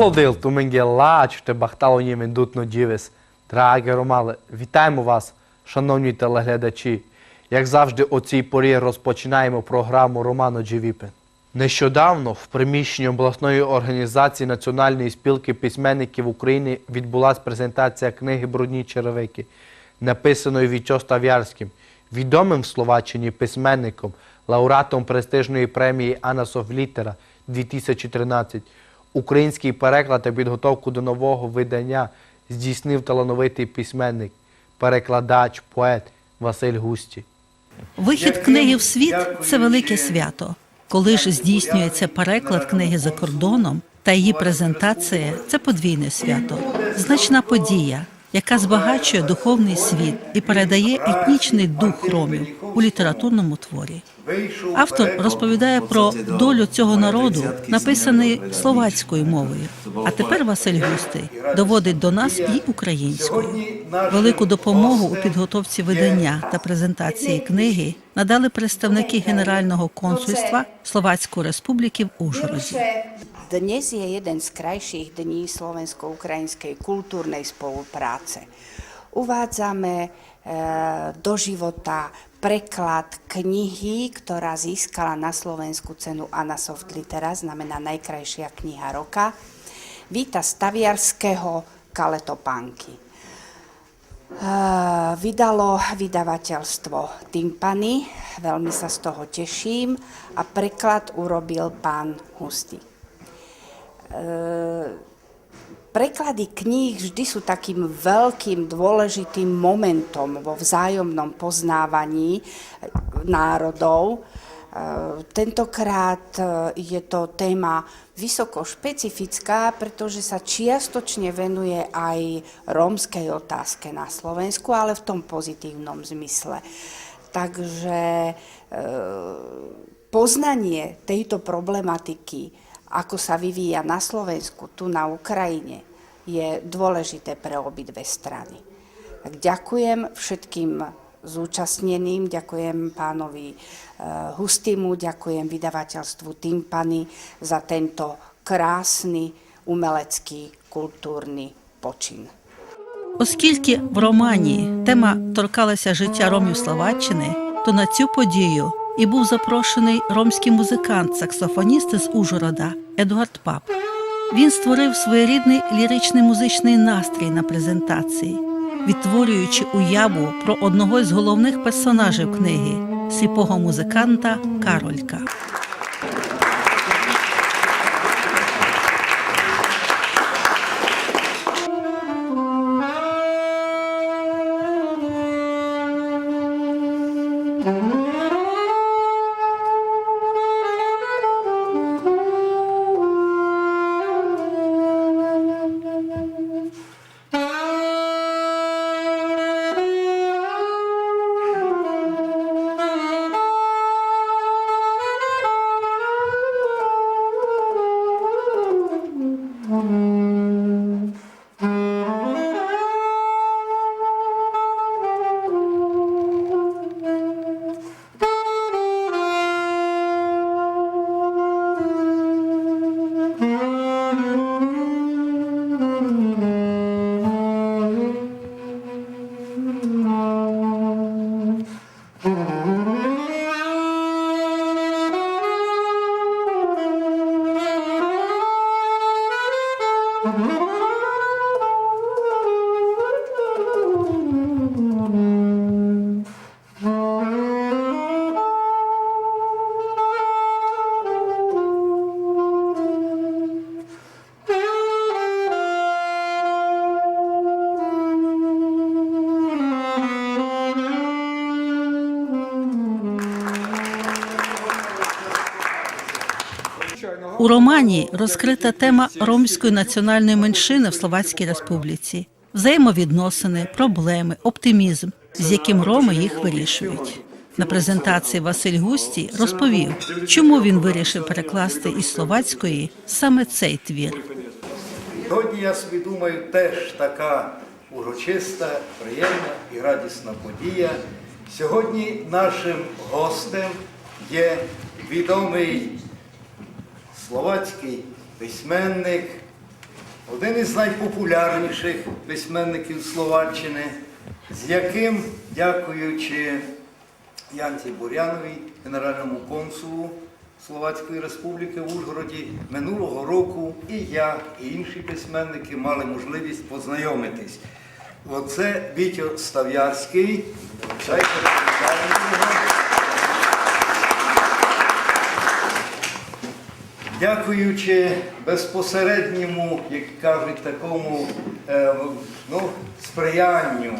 Делодил туменгелач те бахтало німен дутно дівес. Драге Ромале, вітаємо вас, шановні телеглядачі. Як завжди, о цій порі розпочинаємо програму Романо Дживіпен. Нещодавно в приміщенні обласної організації Національної спілки письменників України відбулася презентація книги Брудні черевики, написаної Вітьо Став'ярським, відомим в Словаччині письменником, лауреатом престижної премії Анасов Літера 2013. Український переклад та підготовку до нового видання здійснив талановитий письменник, перекладач, поет Василь Густі. Вихід книги в світ це велике свято. Коли ж здійснюється переклад книги за кордоном та її презентація це подвійне свято, значна подія, яка збагачує духовний світ і передає етнічний дух ромів у літературному творі. Автор розповідає про долю цього народу, написаний словацькою мовою. А тепер Василь Густий доводить до нас і українською. Велику допомогу у підготовці видання та презентації книги надали представники Генерального консульства Словацької Республіки в Ужгороді. Dnes je jeden z krajších dní slovensko-ukrajinskej kultúrnej spolupráce. Uvádzame do života preklad knihy, ktorá získala na Slovensku cenu Anna Soft Litera, znamená najkrajšia kniha roka, Víta Staviarského Kaletopánky. E, Vydalo vydavateľstvo Timpany, veľmi sa z toho teším a preklad urobil pán Hustý. Preklady kníh vždy sú takým veľkým dôležitým momentom vo vzájomnom poznávaní národov. E, Tentokrát e, je to téma vysoko špecifická, pretože sa čiastočne venuje aj rómskej otázke na Slovensku, ale v tom pozitívnom zmysle. Takže e, poznanie tejto problematiky, ako sa vyvíja na Slovensku, tu na Ukrajine, je dôležité pre obidve strany. Tak ďakujem všetkým zúčastneným, ďakujem pánovi e, Hustimu, ďakujem vydavateľstvu Timpany za tento krásny umelecký kultúrny počin. Оскільки в романі тема торкалася життя ромів Словаччини, то на цю подію і був запрошений ромський музикант, саксофоніст з Ужгорода Едуард Пап. Він створив своєрідний ліричний музичний настрій на презентації, відтворюючи уяву про одного з головних персонажів книги сліпого музиканта Каролька. У романі розкрита тема ромської національної меншини в Словацькій Республіці, взаємовідносини, проблеми, оптимізм, з яким роми їх вирішують. На презентації Василь Густі розповів, чому він вирішив перекласти із словацької саме цей твір. Сьогодні, я собі думаю, теж така урочиста, приємна і радісна подія. Сьогодні нашим гостем є відомий словацький письменник, один із найпопулярніших письменників Словаччини, з яким, дякуючи Янці Буряновій, генеральному консулу Словацької Республіки в Ужгороді, минулого року і я, і інші письменники мали можливість познайомитись. Оце Вітьо Став'ярський. Дайте привітаємо його. Дякуючи безпосередньому, як кажуть, такому е, ну, сприянню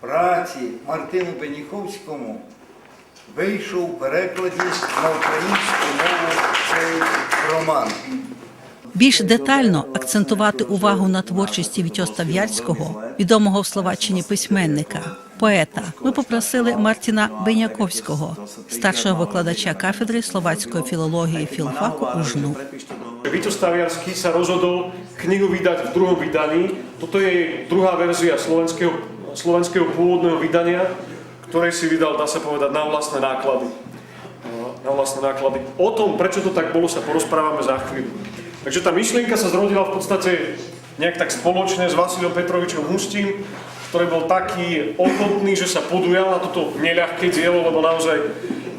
праці Мартину Беніховському, вийшов у перекладі на українську мову цей роман. Більш детально акцентувати увагу на творчості Вітьоста В'ярського, відомого в Словаччині письменника, поета. Ми попросили Мартіна Беняковського, старшого викладача кафедри словацької філології філфаку УЖНУ. Vito Staviarsky sa rozhodol knihu vydať v druhom vydaní. Toto je druhá verzia slovenského, slovenského pôvodného vydania, ktoré si vydal, dá sa povedať, na vlastné náklady. Na vlastné náklady. O tom, prečo to tak bolo, sa porozprávame za chvíľu. Takže tá myšlienka sa zrodila v podstate nejak tak spoločne s Vasilom Petrovičom Hustím, ktorý bol taký ochotný, že sa podujal na toto neľahké dielo, lebo naozaj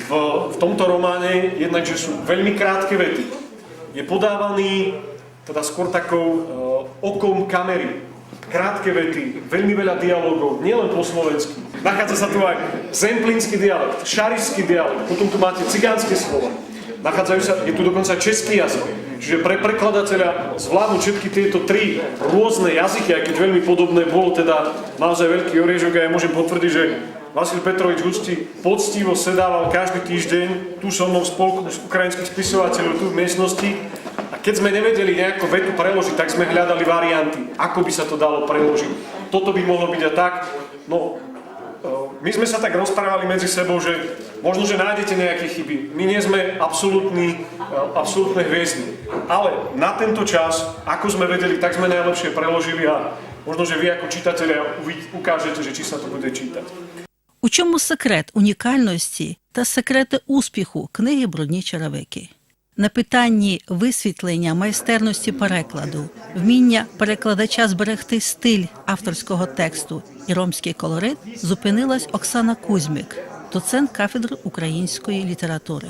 v, v tomto románe jednak, že sú veľmi krátke vety je podávaný teda skôr takou uh, okom kamery. Krátke vety, veľmi veľa dialogov, nielen po slovensky. Nachádza sa tu aj zemplínsky dialekt, šarišský dialekt, potom tu máte cigánske slova. Nachádzajú sa, je tu dokonca český jazyk. Čiže pre prekladateľa zvládnuť všetky tieto tri rôzne jazyky, aj keď veľmi podobné, bolo teda naozaj veľký oriežok a ja môžem potvrdiť, že Vasil Petrovič Husti poctivo sedával každý týždeň tu so mnou v spolku ukrajinských spisovateľov tu v miestnosti a keď sme nevedeli nejakú vetu preložiť, tak sme hľadali varianty, ako by sa to dalo preložiť. Toto by mohlo byť a tak. No, my sme sa tak rozprávali medzi sebou, že možno, že nájdete nejaké chyby. My nie sme absolútni, e, absolútne hviezdy. Ale na tento čas, ako sme vedeli, tak sme najlepšie preložili a možno, že vy ako čitatelia uvi- ukážete, že či sa to bude čítať. У чому секрет унікальності та секрети успіху книги Брудні черевики? На питанні висвітлення майстерності перекладу, вміння перекладача зберегти стиль авторського тексту і ромський колорит зупинилась Оксана Кузьмик, доцент кафедри української літератури.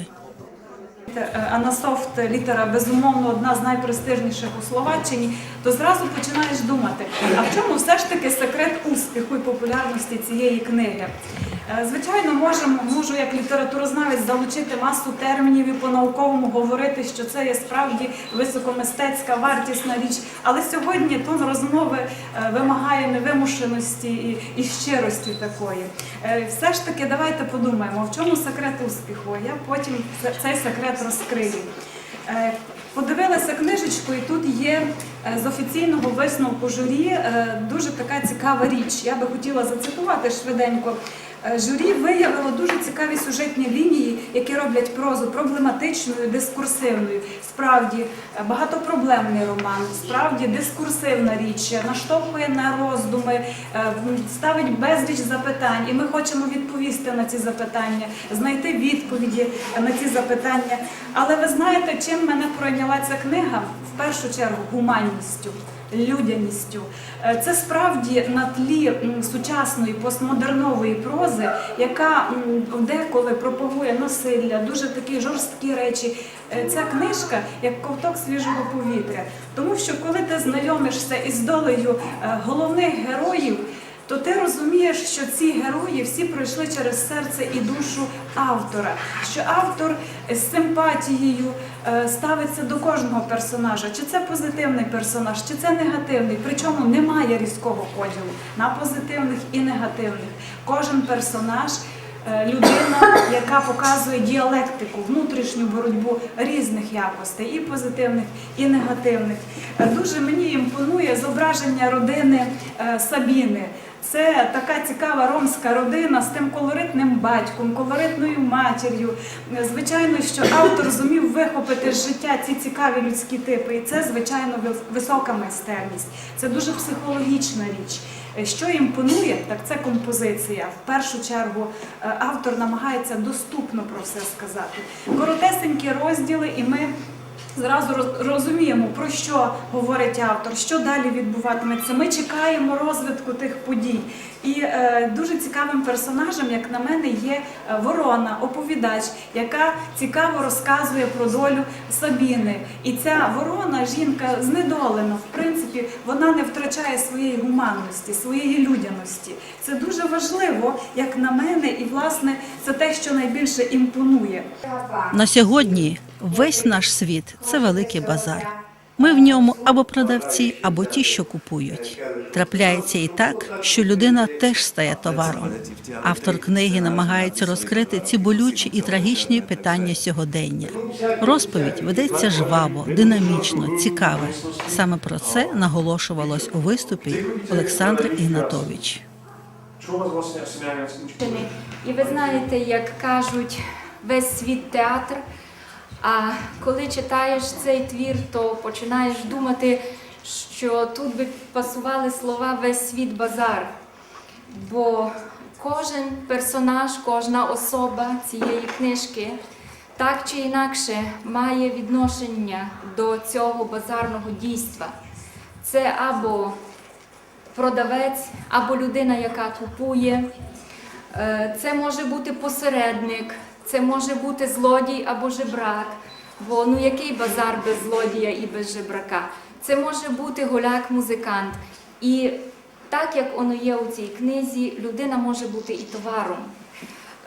Е, Анасофт літера безумовно одна з найпрестижніших у Словаччині, то зразу починаєш думати, а в чому все ж таки секрет успіху і популярності цієї книги? Е, Звичайно, можемо, можу як літературознавець залучити масу термінів і по-науковому говорити, що це є справді високомистецька, вартісна річ. Але сьогодні тон розмови е, вимагає невимушеності і, і щирості такої. Е, Все ж таки, давайте подумаємо, в чому секрет успіху. Я потім цей секрет розкрию. Подивилася книжечку, і тут є з офіційного висновку журі дуже така цікава річ. Я би хотіла зацитувати швиденько. Е, Журі виявило дуже цікаві сюжетні лінії, які роблять прозу проблематичною, дискурсивною. Справді е, багатопроблемний роман, справді дискурсивна річ, е, наштовхує на роздуми, ставить безліч запитань, і ми хочемо відповісти на ці запитання, знайти відповіді на ці запитання. Але ви знаєте, чим мене пройняла ця книга? В першу чергу гуманністю. Людяністю Е, це справді на тлі сучасної постмодернової прози, яка деколи пропагує насилля, дуже такі жорсткі речі. Е, Ця книжка як ковток свіжого повітря, тому що коли ти знайомишся із долею е, головних героїв. То ти розумієш, що ці герої всі пройшли через серце і душу автора, що автор з симпатією ставиться до кожного персонажа, чи це позитивний персонаж, чи це негативний. Причому немає різкого поділу на позитивних і негативних. Кожен персонаж е, людина, яка показує діалектику, внутрішню боротьбу різних якостей, і позитивних, і негативних. Е, Дуже мені імпонує зображення родини е, Сабіни. Це така цікава ромська родина з тим колоритним батьком, колоритною матір'ю. Звичайно, що автор зумів вихопити з життя ці цікаві людські типи, і це звичайно висока майстерність. Це дуже психологічна річ. Що імпонує, так це композиція. В першу чергу е, автор намагається доступно про все сказати. Коротесенькі розділи, і ми зразу роз- розуміємо, про що говорить автор, що далі відбуватиметься. Ми чекаємо розвитку тих подій. І е, дуже цікавим персонажем, як на мене, є е, Ворона, оповідач, яка цікаво розказує про долю Сабіни. І ця ворона, жінка знедолена, в принципі, вона не втрачає своєї гуманності, своєї людяності. Це дуже важливо, як на мене, і власне це те, що найбільше імпонує. На сьогодні весь наш світ це великий базар. Ми в ньому або продавці, або ті, що купують. Трапляється і так, що людина теж стає товаром. Автор книги намагається розкрити ці болючі і трагічні питання сьогодення. Розповідь ведеться жваво, динамічно, цікаво. Саме про це наголошувалось у виступі Олександр Ігнатович. І ви знаєте, як кажуть, весь світ театр. А коли читаєш цей твір, то починаєш думати, що тут би пасували слова весь світ базар. Бо кожен персонаж, кожна особа цієї книжки так чи інакше має відношення до цього базарного дійства. Це або продавець, або людина, яка купує. Е, Це може бути посередник, це може бути злодій або жебрак. Бо ну який базар без злодія і без жебрака? Це може бути голяк-музикант. І так як воно є у цій книзі, людина може бути і товаром.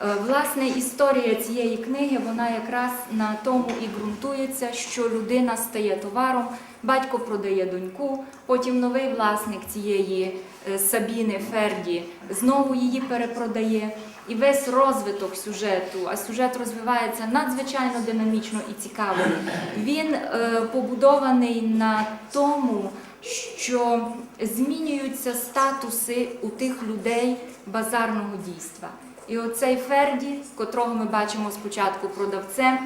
Е, Власне, історія цієї книги вона якраз на тому і ґрунтується, що людина стає товаром, батько продає доньку, потім новий власник цієї е, Сабіни Ферді знову її перепродає. І весь розвиток сюжету, а сюжет розвивається надзвичайно динамічно і цікаво. Він е, побудований на тому, що змінюються статуси у тих людей базарного дійства. І оцей Ферді, котрого ми бачимо спочатку продавцем,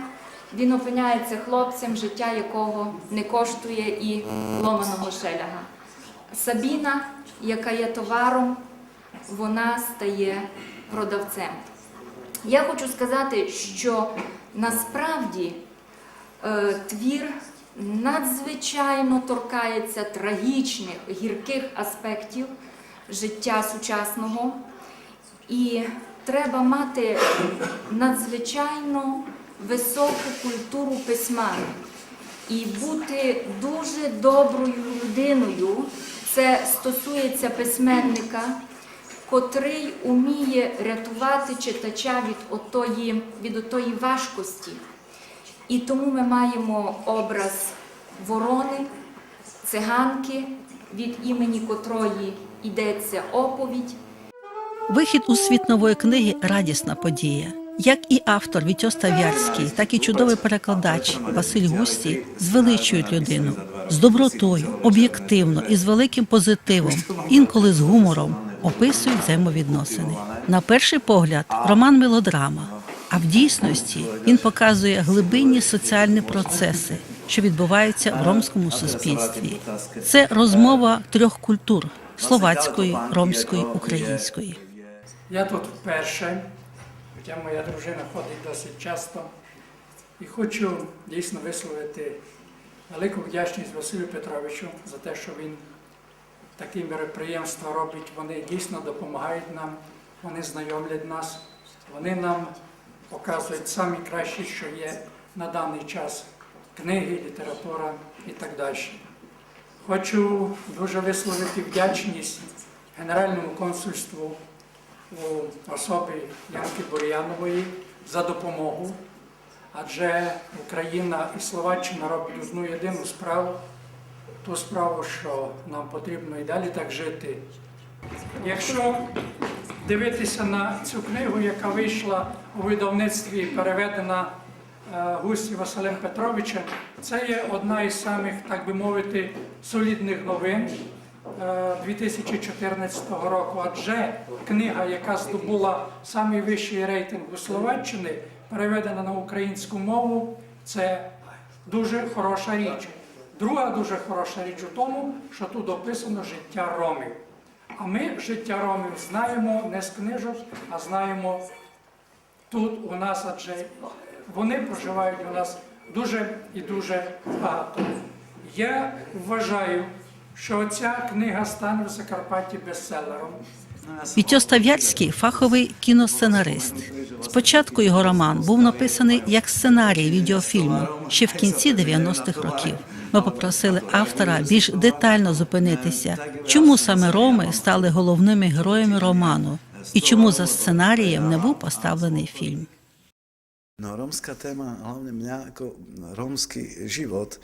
він опиняється хлопцем, життя якого не коштує і ломаного шеляга. Сабіна, яка є товаром, вона стає продавцем. Я хочу сказати, що насправді е, твір надзвичайно торкається трагічних, гірких аспектів життя сучасного. І треба мати надзвичайно високу культуру письма і бути дуже доброю людиною. Це стосується письменника, котрий уміє рятувати читача від отої, від отої важкості. І тому ми маємо образ ворони, циганки, від імені котрої йдеться оповідь. Вихід у світ нової книги радісна подія. Як і автор Вітьо Став'ярський, так і чудовий перекладач Василь Густій звеличують людину з добротою, об'єктивно і з великим позитивом, інколи з гумором описують взаємовідносини. На перший погляд, роман мелодрама, а в дійсності він показує глибинні соціальні процеси, що відбуваються в ромському суспільстві. Це розмова трьох культур словацької, ромської, української. Я тут вперше, хоча моя дружина ходить досить часто, і хочу дійсно висловити велику вдячність Василю Петровичу за те, що він такі мероприємства робить. Вони дійсно допомагають нам, вони знайомлять нас, вони нам показують самі кращі, що є на даний час книги, література і так далі. Хочу дуже висловити вдячність Генеральному консульству у особі Янки Бур'янової за допомогу, адже Україна і Словаччина роблять одну єдину справу, ту справу, що нам потрібно і далі так жити. Якщо дивитися на цю книгу, яка вийшла у видавництві і переведена е, Густі Василем Петровичем, це є одна із самих, так би мовити, солідних новин е, 2014 року. Адже книга, яка здобула самий вищий рейтинг у Словаччини, переведена на українську мову, це дуже хороша річ. Друга дуже хороша річ у тому, що тут описано життя ромів. А ми життя ромів знаємо не з книжок, а знаємо тут у нас, адже вони проживають у нас дуже і дуже багато. Я вважаю, що ця книга стане в Закарпатті бестселером. Вітьо Став'ярський фаховий кіносценарист. Спочатку його роман був написаний як сценарій відеофільму ще в кінці 90-х років. Ми попросили автора більш детально зупинитися, чому саме роми стали головними героями роману і чому за сценарієм не був поставлений фільм. No, rómska téma, hlavne mňa ako rómsky život e,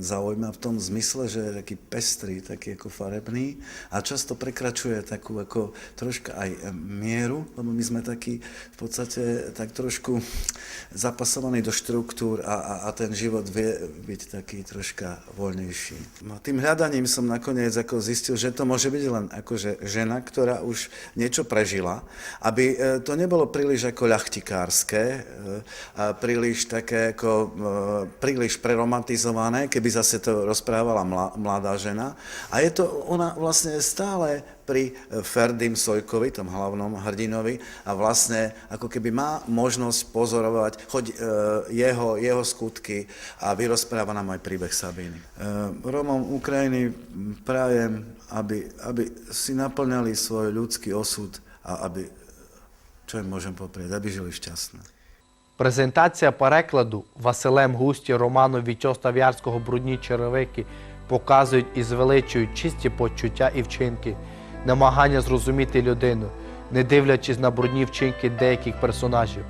zaujíma v tom zmysle, že je taký pestrý, taký ako farebný a často prekračuje takú ako troška aj mieru, lebo my sme takí v podstate tak trošku zapasovaní do štruktúr a, a, a ten život vie byť taký troška voľnejší. No, tým hľadaním som nakoniec ako zistil, že to môže byť len akože žena, ktorá už niečo prežila, aby e, to nebolo príliš ako ľachtikárske, príliš také ako e, príliš preromantizované, keby zase to rozprávala mla- mladá žena. A je to ona vlastne stále pri e, Ferdim Sojkovi, tom hlavnom hrdinovi, a vlastne ako keby má možnosť pozorovať choď, e, jeho, jeho skutky a vyrozpráva nám aj príbeh Sabiny. Rómom Ukrajiny prajem, aby, aby si naplňali svoj ľudský osud a aby, čo im môžem poprieť, aby žili šťastné. Презентація перекладу Василем Густі роману Вітьо Став'ярського Брудні черевики показують і звеличують чисті почуття і вчинки, намагання зрозуміти людину, не дивлячись на брудні вчинки деяких персонажів.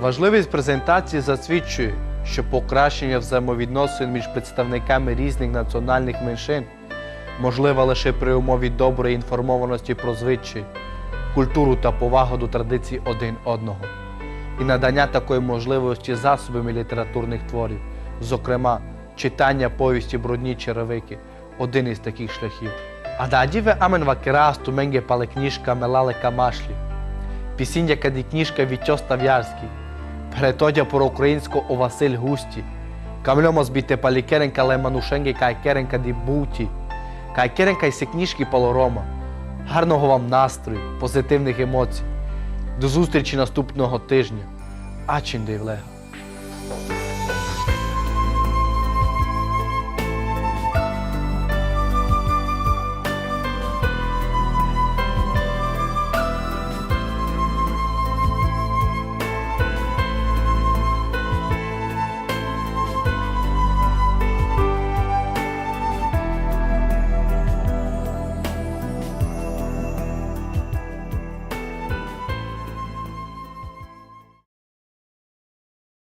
Важливість презентації засвідчує, що покращення взаємовідносин між представниками різних національних меншин можливе лише при умові доброї інформованості про звичаї, культуру та повагу до традицій один одного і надання такої можливості засобами літературних творів, зокрема, читання повісті брудні черевики один із таких шляхів. А дадіве амен вакерасту менге пале книжка мелале камашлі, пісінь, яка ді книжка Вітьо Став'ярський, перетодя про українську о Василь Густі, камльомо збіте палі керенка ле манушенге кай керенка ді буті, кай керенка й се книжки палорома. Гарного вам настрою, позитивних емоцій. До зустрічі наступного тижня. Ачин Девлега.